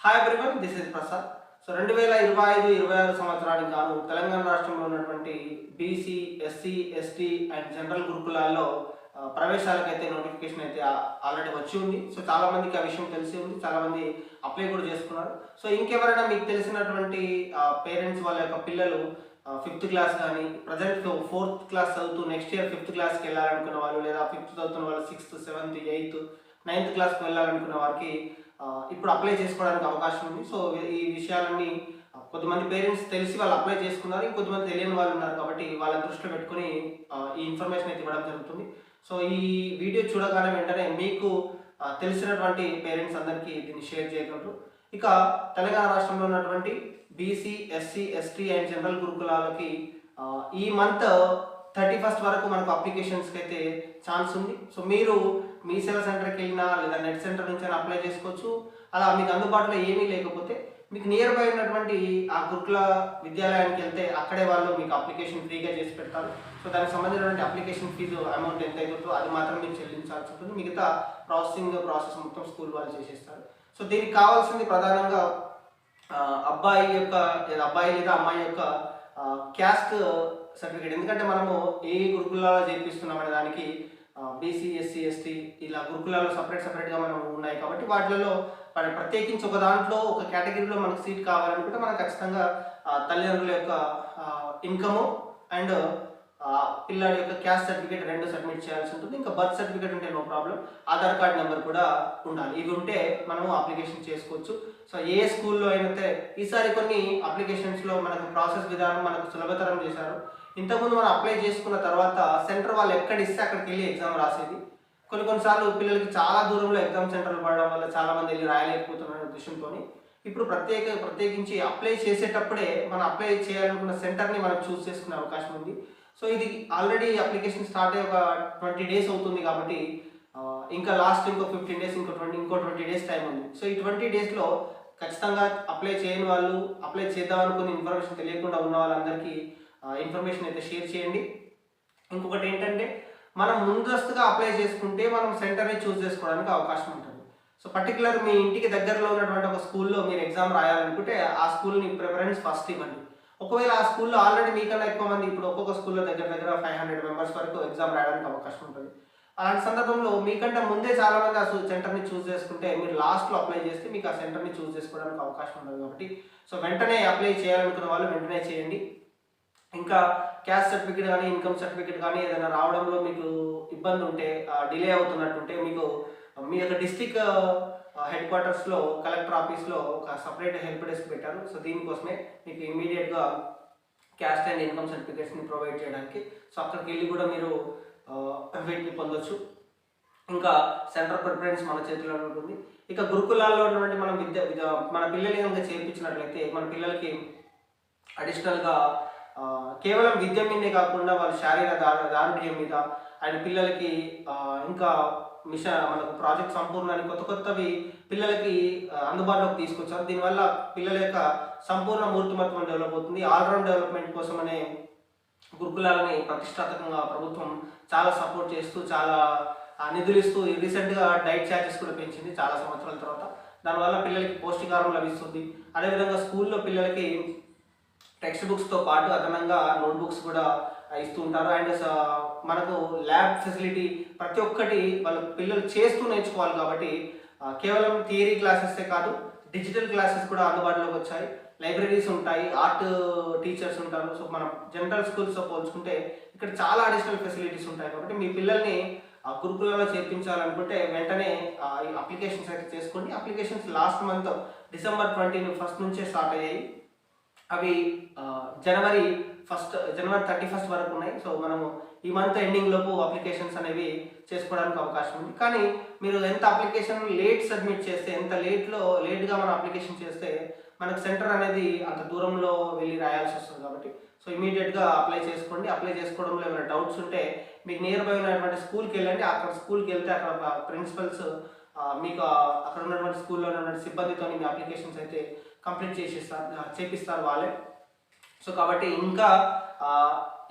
Hi everyone this is Prasad so రెండు వేల ఇరవై ఐదు ఇరవై ఆరు సంవత్సరానికి గాను తెలంగాణ రాష్ట్రంలో ఉన్నటువంటి BC SC ST and general గురుకులాల్లో ప్రవేశాలకు ప్రవేశాలకైతే నోటిఫికేషన్ అయితే ఆల్రెడీ వచ్చి ఉంది. సో చాలా మందికి ఆ విషయం తెలిసి ఉంది. చాలా మంది అప్లై కూడా చేసుకున్నారు. సో ఇంకెవరైనా మీకు తెలిసినటువంటి పేరెంట్స్ వాళ్ళ యొక్క పిల్లలు ఫిఫ్త్ క్లాస్ కానీ ప్రజెంట్ ఫోర్త్ క్లాస్ చదువుతూ నెక్స్ట్ ఇయర్ ఫిఫ్త్ క్లాస్కి వెళ్ళాలనుకున్న వాళ్ళు లేదా ఫిఫ్త్ చదువుతున్న వాళ్ళు సిక్స్త్ సెవెంత్ ఎయిత్ నైన్త్ క్లాస్కి వెళ్ళాలనుకున్న వారికి ఇప్పుడు అప్లై చేసుకోవడానికి అవకాశం ఉంది. సో ఈ విషయాలన్నీ కొంతమంది పేరెంట్స్ తెలిసి వాళ్ళు అప్లై చేసుకున్నారు ఇంకొంతమంది తెలియని వాళ్ళు ఉన్నారు కాబట్టి వాళ్ళ దృష్టిలో పెట్టుకుని ఈ ఇన్ఫర్మేషన్ అయితే ఇవ్వడం జరుగుతుంది. సో ఈ వీడియో చూడగానే వెంటనే మీకు తెలిసినటువంటి పేరెంట్స్ అందరికీ దీన్ని షేర్ చేయగలరు. ఇక తెలంగాణ రాష్ట్రంలో ఉన్నటువంటి BC SC ST and general గురుకులాలకి ఈ మంత్ థర్టీ ఫస్ట్ వరకు మనకు అప్లికేషన్స్కి అయితే ఛాన్స్ ఉంది. సో మీరు మీ సేవ సెంటర్కి వెళ్ళినా లేదా నెట్ సెంటర్ నుంచి అయినా అప్లై చేసుకోవచ్చు. అలా మీకు అందుబాటులో ఏమీ లేకపోతే మీకు నియర్ బై ఉన్నటువంటి ఆ గురుకుల విద్యాలయానికి వెళ్తే అక్కడే వాళ్ళు మీకు అప్లికేషన్ ఫ్రీగా చేసి పెడతారు. సో దానికి సంబంధించినటువంటి అప్లికేషన్ ఫీజు అమౌంట్ ఎంత అవుతుందో అది మాత్రం మీరు చెల్లించాల్సి ఉంటుంది. మిగతా ప్రాసెసింగ్ ప్రాసెస్ మొత్తం స్కూల్ వాళ్ళు చేసేస్తారు. సో దీనికి కావాల్సింది ప్రధానంగా అబ్బాయి యొక్క లేదా అబ్బాయి లేదా అమ్మాయి యొక్క క్యాస్ట్ సర్టిఫికేట్ ఎందుకంటే మనము ఏ గురుకులాలో చేపిస్తున్నాం అనే దానికి బీసీ ఎస్సీ ఎస్టీ ఇలా గురుకులాల్లో సపరేట్ సపరేట్గా మనం ఉన్నాయి కాబట్టి వాటిలలో మనం ప్రత్యేకించి ఒక దాంట్లో ఒక కేటగిరీలో మనకు సీట్ కావాలనుకుంటే మనం ఖచ్చితంగా తల్లిదండ్రుల యొక్క ఇన్కము అండ్ పిల్లాడి యొక్క క్యాస్ట్ సర్టిఫికేట్ రెండు సబ్మిట్ చేయాల్సి ఉంటుంది. ఇంకా బర్త్ సర్టిఫికేట్ ఉంటే no problem Aadhaar card number కూడా ఉండాలి. ఇవి ఉంటే మనము అప్లికేషన్ చేసుకోవచ్చు. సో ఏ స్కూల్లో అయినతే ఈసారి కొన్ని అప్లికేషన్స్లో మనకు ప్రాసెస్ విధానం మనకు సులభతరం చేశారు. ఇంతకుముందు మనం అప్లై చేసుకున్న తర్వాత సెంటర్ వాళ్ళు ఎక్కడ ఇస్తే అక్కడికి వెళ్ళి ఎగ్జామ్ రాసేది. కొన్ని కొన్నిసార్లు పిల్లలకి చాలా దూరంలో ఎగ్జామ్ సెంటర్లు పడడం వల్ల చాలా మంది వెళ్ళి రాయలేకపోతున్న ఉద్దేశంతో ఇప్పుడు ప్రత్యేక ప్రత్యేకించి అప్లై చేసేటప్పుడే మనం అప్లై చేయాలనుకున్న సెంటర్ని మనం చూస్ చేసుకునే అవకాశం ఉంది. సో ఇది ఆల్రెడీ అప్లికేషన్ స్టార్ట్ అయ్యి ఒక ట్వంటీ డేస్ అవుతుంది కాబట్టి ఇంకా లాస్ట్ ఇంకో ఫిఫ్టీన్ డేస్ ఇంకో ట్వంటీ ఇంకో ట్వంటీ డేస్ టైం ఉంది. సో ఈ ట్వంటీ డేస్లో ఖచ్చితంగా అప్లై చేయని వాళ్ళు అప్లై చేద్దాం అనుకుని ఇన్ఫర్మేషన్ తెలియకుండా ఉన్న వాళ్ళందరికీ ఇన్ఫర్మేషన్ అయితే షేర్ చేయండి. ఇంకొకటి ఏంటంటే మనం ముందస్తుగా అప్లై చేసుకుంటే మనం సెంటర్ని చూస్ చేసుకోవడానికి అవకాశం ఉంటుంది. సో పర్టికులర్ మీ ఇంటికి దగ్గరలో ఉన్నటువంటి ఒక స్కూల్లో మీరు ఎగ్జామ్ రాయాలనుకుంటే ఆ స్కూల్ని ప్రిఫరెన్స్ ఫస్ట్ ఇవ్వండి. ఒకవేళ ఆ స్కూల్లో ఆల్రెడీ మీకన్నా ఎక్కువ మంది ఇప్పుడు ఒక్కొక్క స్కూల్లో దగ్గర దగ్గర ఫైవ్ హండ్రెడ్ మెంబర్స్ వరకు ఎగ్జామ్ రాయడానికి అవకాశం ఉంటుంది. అలాంటి సందర్భంలో మీకంటే ముందే చాలామంది ఆ సెంటర్ని చూస్ చేసుకుంటే మీరు లాస్ట్లో అప్లై చేస్తే మీకు ఆ సెంటర్ని చూస్ చేసుకోవడానికి అవకాశం ఉండదు కాబట్టి సో వెంటనే అప్లై చేయాలనుకున్న వాళ్ళు వెంటనే చేయండి. ఇంకా క్యాస్ట్ సర్టిఫికేట్ కానీ ఇన్కమ్ సర్టిఫికేట్ కానీ ఏదైనా రావడంలో మీకు ఇబ్బంది ఉంటే డిలే అవుతున్నట్టుంటే మీకు మీ యొక్క డిస్టిక్ హెడ్ క్వార్టర్స్లో కలెక్టర్ ఆఫీస్లో ఒక సపరేట్ హెల్ప్ డెస్క్ పెట్టారు. సో దీనికోసమే మీకు ఇమీడియట్గా క్యాస్ట్ అండ్ ఇన్కమ్ సర్టిఫికేట్స్ని ప్రొవైడ్ చేయడానికి. సో అక్కడికి వెళ్ళి కూడా మీరు వీటిని పొందొచ్చు. ఇంకా సెంటర్ ప్రిఫరెన్స్ మన చేతిలో ఉంటుంది. ఇక గురుకులాల్లో ఉన్నటువంటి మనం విద్య విద్య- మన పిల్లలు కనుక చేర్పించినట్లయితే మన పిల్లలకి అడిషనల్గా కేవలం విద్య మీదే కాకుండా వాళ్ళ శారీరక దారుణ్యం మీద అండ్ పిల్లలకి ఇంకా మిషన్ మనకు ప్రాజెక్ట్ సంపూర్ణాన్ని కొత్త కొత్తవి పిల్లలకి అందుబాటులోకి తీసుకొచ్చారు. దీనివల్ల పిల్లల యొక్క సంపూర్ణ మూర్తిమత్వం డెవలప్ అవుతుంది. ఆల్రౌండ్ డెవలప్మెంట్ కోసం అనే గురుకులాలని ప్రతిష్టాత్మకంగా ప్రభుత్వం చాలా సపోర్ట్ చేస్తూ చాలా నిధులు ఇస్తూ రీసెంట్గా డైట్ ఛార్జెస్ కూడా పెంచింది చాలా సంవత్సరాల తర్వాత. దానివల్ల పిల్లలకి పౌష్టికారం లభిస్తుంది. అదేవిధంగా స్కూల్లో పిల్లలకి టెక్స్ట్ బుక్స్తో పాటు అదనంగా నోట్ బుక్స్ కూడా ఇస్తూ ఉంటారు. అండ్ మనకు ల్యాబ్ ఫెసిలిటీ ప్రతి ఒక్కటి వాళ్ళ పిల్లలు చేస్తూ నేర్చుకోవాలి కాబట్టి కేవలం థియరీ క్లాసెసే కాదు డిజిటల్ క్లాసెస్ కూడా అందుబాటులోకి వచ్చాయి. లైబ్రరీస్ ఉంటాయి ఆర్ట్ టీచర్స్ ఉంటారు. సో మనం జనరల్ స్కూల్స్తో పోల్చుకుంటే ఇక్కడ చాలా అడిషనల్ ఫెసిలిటీస్ ఉంటాయి కాబట్టి మీ పిల్లల్ని గురుకులలో చేర్పించాలనుకుంటే వెంటనే ఈ అప్లికేషన్స్ అయితే చేసుకోండి. Applications last month December twenty first నుంచే స్టార్ట్ అయ్యాయి. అవి జనవరి ఫస్ట్ జనవరి థర్టీ ఫస్ట్ వరకు ఉన్నాయి. సో మనము ఈ మంత్ ఎండింగ్ లోపు అప్లికేషన్స్ అనేవి చేసుకోవడానికి అవకాశం ఉంది. కానీ మీరు ఎంత అప్లికేషన్ లేట్ సబ్మిట్ చేస్తే ఎంత లేట్లో లేట్గా మనం అప్లికేషన్ చేస్తే మనకు సెంటర్ అనేది అంత దూరంలో వెళ్ళి రాయాల్సి వస్తుంది కాబట్టి. సో ఇమీడియట్గా అప్లై చేసుకోండి. అప్లై చేసుకోవడంలో ఏమైనా డౌట్స్ ఉంటే మీకు నియర్ బై ఉన్నటువంటి స్కూల్కి వెళ్ళండి. అక్కడ స్కూల్కి వెళ్తే అక్కడ ప్రిన్సిపల్స్ మీకు అక్కడ ఉన్నటువంటి స్కూల్లో ఉన్నటువంటి సిబ్బందితో మీ అప్లికేషన్స్ అయితే కంప్లీట్ చేసిస్తారు చేపిస్తారు వాళ్ళే. సో కాబట్టి ఇంకా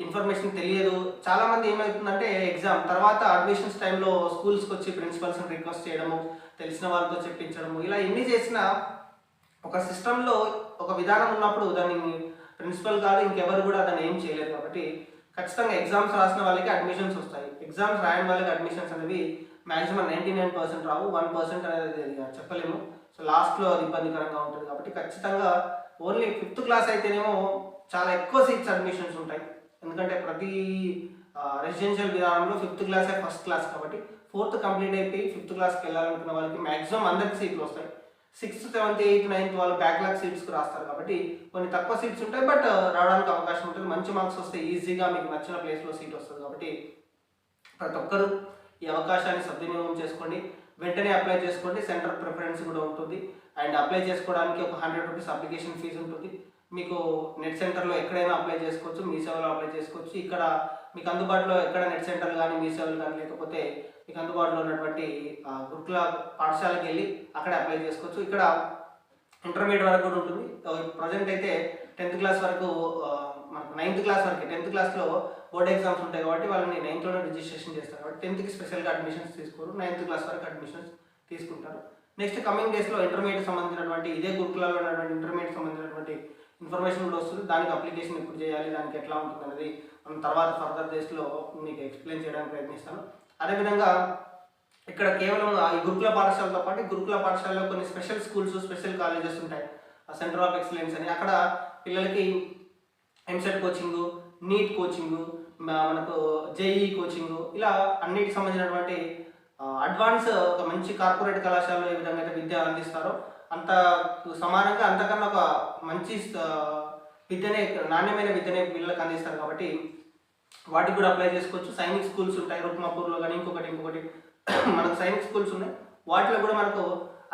ఇన్ఫర్మేషన్ తెలియదు. చాలామంది ఏమవుతుందంటే ఎగ్జామ్ తర్వాత అడ్మిషన్స్ టైంలో స్కూల్స్కి వచ్చి ప్రిన్సిపల్స్ని రిక్వెస్ట్ చేయడము తెలిసిన వాళ్ళతో చెప్పించడము ఇలా ఎన్ని చేసినా ఒక సిస్టంలో ఒక విధానం ఉన్నప్పుడు దాన్ని ప్రిన్సిపల్ కాదు ఇంకెవరు కూడా దాన్ని ఏం చేయలేదు కాబట్టి ఖచ్చితంగా ఎగ్జామ్స్ రాసిన వాళ్ళకి అడ్మిషన్స్ వస్తాయి. ఎగ్జామ్స్ రాయని వాళ్ళకి అడ్మిషన్స్ అనేవి మాక్సిమం నైంటీ నైన్ పర్సెంట్ రావు వన్ పర్సెంట్ అనేది చెప్పలేము. సో లాస్ట్లో అది ఇబ్బందికరంగా ఉంటుంది. కాబట్టి ఖచ్చితంగా ఓన్లీ ఫిఫ్త్ క్లాస్ అయితేనేమో చాలా ఎక్కువ సీట్స్ అడ్మిషన్స్ ఉంటాయి. ఎందుకంటే ప్రతి రెసిడెన్షియల్ విధానంలో ఫిఫ్త్ క్లాసే ఫస్ట్ క్లాస్ కాబట్టి ఫోర్త్ కంప్లీట్ అయిపోయి ఫిఫ్త్ క్లాస్కి వెళ్ళాలనుకున్న వాళ్ళకి మాక్సిమం అందరికి సీట్లు వస్తాయి. సిక్స్త్ సెవెంత్ ఎయిత్ నైన్త్ వాళ్ళు బ్యాక్లాగ్ సీట్స్కి రాస్తారు కాబట్టి కొన్ని తక్కువ సీట్స్ ఉంటాయి బట్ రావడానికి అవకాశం ఉంటుంది. మంచి మార్క్స్ వస్తే ఈజీగా మీకు నచ్చిన ప్లేస్లో సీట్ వస్తుంది కాబట్టి ప్రతి ఒక్కరూ ఈ అవకాశాన్ని సద్వినియోగం చేసుకోండి. వెంటనే అప్లై చేసుకోండి. సెంటర్ ప్రిఫరెన్స్ కూడా ఉంటుంది. అండ్ అప్లై చేసుకోవడానికి ఒక హండ్రెడ్ రూపీస్ అప్లికేషన్ ఫీజు ఉంటుంది. మీకు నెట్ సెంటర్లో ఎక్కడైనా అప్లై చేసుకోవచ్చు మీ సేవలో అప్లై చేసుకోవచ్చు. ఇక్కడ మీకు అందుబాటులో ఎక్కడ నెట్ సెంటర్ కానీ మీ సేవలు కానీ లేకపోతే మీకు అందుబాటులో ఉన్నటువంటి గురుకుల పాఠశాలకు వెళ్ళి అక్కడ అప్లై చేసుకోవచ్చు. ఇక్కడ ఇంటర్మీడియట్ వరకు కూడా ఉంటుంది. ప్రజెంట్ అయితే టెన్త్ క్లాస్ వరకు మనకు నైన్త్ క్లాస్ వరకు టెన్త్ క్లాస్లో బోర్డ్ ఎగ్జామ్స్ ఉంటాయి కాబట్టి వాళ్ళని నైన్త్లోనే రిజిస్ట్రేషన్ చేస్తారు. కాబట్టి టెన్త్కి స్పెషల్గా అడ్మిషన్స్ తీసుకోరు. నైన్త్ క్లాస్ వరకు అడ్మిషన్స్ తీసుకుంటారు. నెక్స్ట్ కమింగ్ డేస్లో ఇంటర్మీడియట్ సంబంధించినటువంటి ఇదే గురుకులలో ఉన్నటువంటి ఇంటర్మీడియట్ సంబంధించినటువంటి ఇన్ఫర్మేషన్ కూడా వస్తుంది. దానికి అప్లికేషన్ ఎప్పుడు చేయాలి దానికి ఎట్లా ఉంటుంది అనేది మనం తర్వాత ఫర్దర్ డేస్లో మీకు ఎక్స్ప్లెయిన్ చేయడానికి ప్రయత్నిస్తాను. అదేవిధంగా ఇక్కడ కేవలం ఈ గురుకుల పాఠశాలతో పాటు గురుకుల పాఠశాలలో కొన్ని స్పెషల్ స్కూల్స్ స్పెషల్ కాలేజెస్ ఉంటాయి. సెంటర్ ఆఫ్ ఎక్సలెన్స్ అని. అక్కడ పిల్లలకి ఎంసెట్ కోచింగ్ నీట్ కోచింగ్ మనకు జేఈ కోచింగ్ ఇలా అన్నిటికి సంబంధించినటువంటి అడ్వాన్స్ ఒక మంచి కార్పొరేట్ కళాశాలలో ఏ విధంగా అయితే విద్య అందిస్తారో అంత సమానంగా అంతకన్నా ఒక మంచి విద్యనే నాణ్యమైన విద్యనే పిల్లలకు అందిస్తారు కాబట్టి వాటికి కూడా అప్లై చేసుకోవచ్చు. సైనిక్ స్కూల్స్ ఉంటాయి రుక్మాపూర్లో కానీ ఇంకొకటి ఇంకొకటి. మనకు సైనిక్ స్కూల్స్ ఉన్నాయి. వాటిలో కూడా మనకు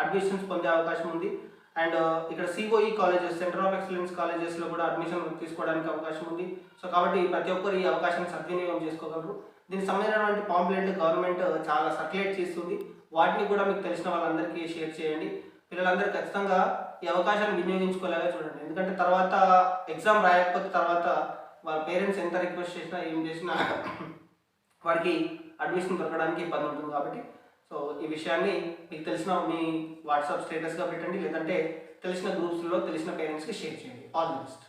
అడ్మిషన్స్ పొందే అవకాశం ఉంది. అండ్ ఇక్కడ COE colleges centre of excellence కాలేజెస్లో కూడా అడ్మిషన్ తీసుకోవడానికి అవకాశం ఉంది. సో కాబట్టి ప్రతి ఒక్కరు ఈ అవకాశాన్ని సద్వినియోగం చేసుకోగలరు. దీనికి సంబంధించినటువంటి పాంప్లెట్ గవర్నమెంట్ చాలా సర్క్యులేట్ చేస్తుంది. వాటిని కూడా మీకు తెలిసిన వాళ్ళందరికీ షేర్ చేయండి. పిల్లలందరూ ఖచ్చితంగా ఈ అవకాశాన్ని వినియోగించుకోలేగా చూడండి. ఎందుకంటే తర్వాత ఎగ్జామ్ రాయకపోతే తర్వాత వాళ్ళ పేరెంట్స్ ఎంత రిక్వెస్ట్ చేసినా ఏం చేసినా వాడికి అడ్మిషన్ దొరకడానికి ఇబ్బంది ఉంటుంది కాబట్టి సో ఈ విషయాన్ని మీకు తెలిసిన మీ వాట్సాప్ స్టేటస్గా పెట్టండి లేదంటే తెలిసిన గ్రూప్స్లో తెలిసిన పేరెంట్స్కి షేర్ చేయండి. All the best